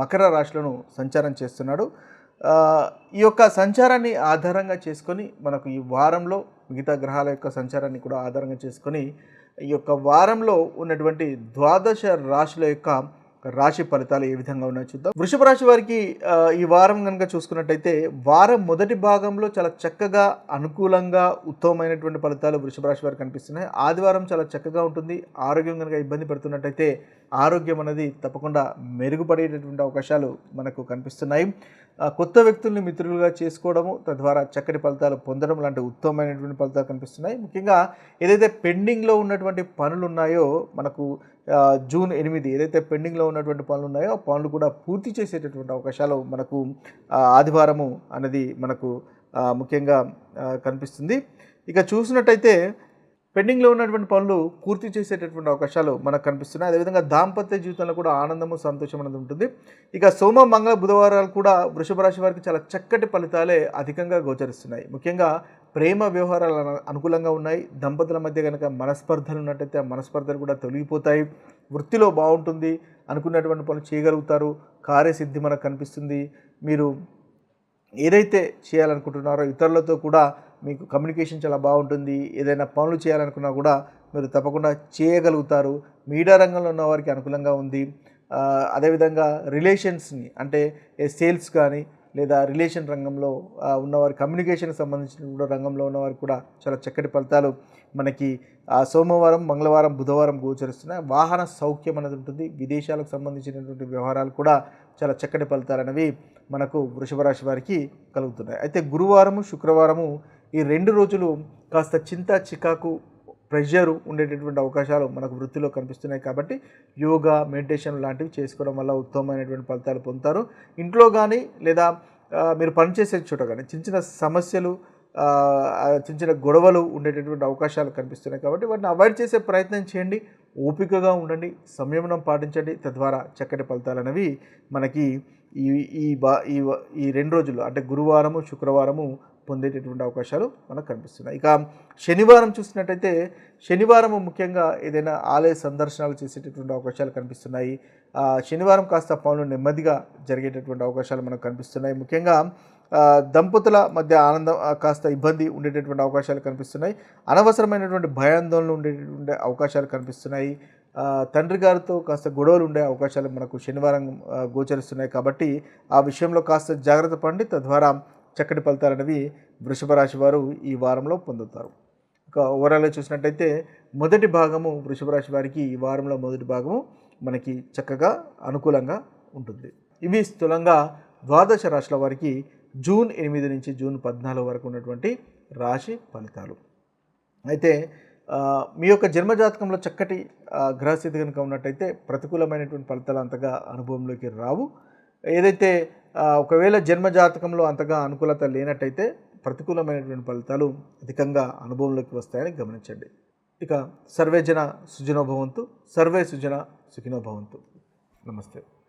మకర రాశులను సంచారం చేస్తున్నాడు. ఈ యొక్క సంచారాన్ని ఆధారంగా చేసుకొని మనకు ఈ వారంలో మిగతా గ్రహాల యొక్క సంచారాన్ని కూడా ఆధారంగా చేసుకొని ఈ యొక్క వారంలో ఉన్నటువంటి ద్వాదశ రాశుల యొక్క రాశి ఫలితాలు ఏ విధంగా ఉన్నాయో చూద్దాం. వృషభ రాశి వారికి ఈ వారం కనుక చూసుకున్నట్టయితే వారం మొదటి భాగంలో చాలా చక్కగా అనుకూలంగా ఉత్తమమైనటువంటి ఫలితాలు వృషభ రాశి వారికి కనిపిస్తున్నాయి. ఆదివారం చాలా చక్కగా ఉంటుంది. ఆరోగ్యం కనుక ఇబ్బంది పడుతున్నట్టయితే ఆరోగ్యం అనేది తప్పకుండా మెరుగుపడేటటువంటి అవకాశాలు మనకు కనిపిస్తున్నాయి. కొత్త వ్యక్తుల్ని మిత్రులుగా చేసుకోవడము తద్వారా చక్కటి ఫలితాలు పొందడం లాంటి ఉత్తమమైనటువంటి ఫలితాలు కనిపిస్తున్నాయి. ముఖ్యంగా ఏదైతే పెండింగ్లో ఉన్నటువంటి పనులు ఉన్నాయో మనకు జూన్ ఎనిమిది ఏదైతే పెండింగ్లో ఉన్నటువంటి పనులు ఉన్నాయో ఆ పనులు కూడా పూర్తి చేసేటటువంటి అవకాశాలు మనకు ఆదివారము అనేది మనకు ముఖ్యంగా కనిపిస్తుంది. ఇక చూసినట్టయితే పెండింగ్లో ఉన్నటువంటి పనులు పూర్తి చేసేటటువంటి అవకాశాలు మనకు కనిపిస్తున్నాయి. అదేవిధంగా దాంపత్య జీవితంలో కూడా ఆనందము సంతోషం అనేది ఉంటుంది. ఇక సోమ మంగళ బుధవారాలు కూడా వృషభ రాశి వారికి చాలా చక్కటి ఫలితాలే అధికంగా గోచరిస్తున్నాయి. ముఖ్యంగా ప్రేమ వ్యవహారాలు అనుకూలంగా ఉన్నాయి. దంపతుల మధ్య కనుక మనస్పర్ధలు ఉన్నట్టయితే ఆ మనస్పర్ధలు కూడా తొలగిపోతాయి. వృత్తిలో బాగుంటుంది అనుకున్నటువంటి పనులు చేయగలుగుతారు. కార్యసిద్ధి మనకు కనిపిస్తుంది. మీరు ఏదైతే చేయాలనుకుంటున్నారో ఇతరులతో కూడా మీకు కమ్యూనికేషన్ చాలా బాగుంటుంది. ఏదైనా పనులు చేయాలనుకున్నా కూడా మీరు తప్పకుండా చేయగలుగుతారు. మీడియా రంగంలో ఉన్న వారికి అనుకూలంగా ఉంది. అదేవిధంగా రిలేషన్స్ని అంటే సేల్స్ కానీ లేదా రిలేషన్ రంగంలో ఉన్నవారు ఉన్నవారి కమ్యూనికేషన్కి సంబంధించిన కూడా రంగంలో ఉన్నవారికి కూడా చాలా చక్కటి ఫలితాలు మనకి ఆ, సోమవారం మంగళవారం బుధవారం గోచరిస్తున్నాయి. వాహన సౌఖ్యం అనేది ఉంటుంది. విదేశాలకు సంబంధించినటువంటి వ్యవహారాలు కూడా చాలా చక్కటి ఫలితాలు అనేవి మనకు వృషభ రాశి వారికి కలుగుతున్నాయి. అయితే గురువారము శుక్రవారము ఈ రెండు రోజులు కాస్త చింత చికాకు ప్రెషర్ ఉండేటటువంటి అవకాశాలు మనకు వృత్తిలో కనిపిస్తున్నాయి కాబట్టి యోగా మెడిటేషన్ లాంటివి చేసుకోవడం వల్ల ఉత్తమమైనటువంటి ఫలితాలు పొందుతారు. ఇంట్లో కానీ లేదా మీరు పనిచేసే చోట కానీ చిన్న చిన్న సమస్యలు చిన్న చిన్న గొడవలు ఉండేటటువంటి అవకాశాలు కనిపిస్తున్నాయి కాబట్టి వాటిని అవాయిడ్ చేసే ప్రయత్నం చేయండి. ఓపికగా ఉండండి. సంయమనం పాటించండి. తద్వారా చక్కటి ఫలితాలు అనేవి మనకి ఈ ఈ బా ఈ ఈ రెండు రోజులు అంటే గురువారము శుక్రవారము పొందేటటువంటి అవకాశాలు మనకు కనిపిస్తున్నాయి. ఇక శనివారం చూసినట్టయితే శనివారం ముఖ్యంగా ఏదైనా ఆలయ సందర్శనాలు చేసేటటువంటి అవకాశాలు కనిపిస్తున్నాయి. శనివారం కాస్త పనులు నెమ్మదిగా జరిగేటటువంటి అవకాశాలు మనకు కనిపిస్తున్నాయి. ముఖ్యంగా దంపతుల మధ్య ఆనందం కాస్త ఇబ్బంది ఉండేటటువంటి అవకాశాలు కనిపిస్తున్నాయి. అనవసరమైనటువంటి భయాందోళనలు ఉండేటటువంటి అవకాశాలు కనిపిస్తున్నాయి. తండ్రి గారితో కాస్త గొడవలు ఉండే అవకాశాలు మనకు శనివారం గోచరిస్తున్నాయి. కాబట్టి ఆ విషయంలో కాస్త జాగ్రత్త పడండి. తద్వారా చక్కటి ఫలితాలు అనేవి వృషభ రాశి వారు ఈ వారంలో పొందుతారు. ఇక ఓవరాల్గా చూసినట్టయితే మొదటి భాగము వృషభ రాశి వారికి ఈ వారంలో మొదటి భాగము మనకి చక్కగా అనుకూలంగా ఉంటుంది. ఇవి స్థూలంగా ద్వాదశ రాశుల వారికి జూన్ ఎనిమిది నుంచి జూన్ పద్నాలుగు వరకు ఉన్నటువంటి రాశి ఫలితాలు. అయితే మీ యొక్క జన్మజాతకంలో చక్కటి గ్రహస్థితి కనుక ఉన్నట్టయితే ప్రతికూలమైనటువంటి ఫలితాలు అంతగా అనుభవంలోకి రావు. ఏదైతే ఒకవేళ జన్మజాతకంలో అంతగా అనుకూలత లేనట్టయితే ప్రతికూలమైనటువంటి ఫలితాలు అధికంగా అనుభవంలోకి వస్తాయని గమనించండి. ఇక సర్వే జన సుజనోభవంతు సర్వే సుజన సుఖినోభవంతు. నమస్తే.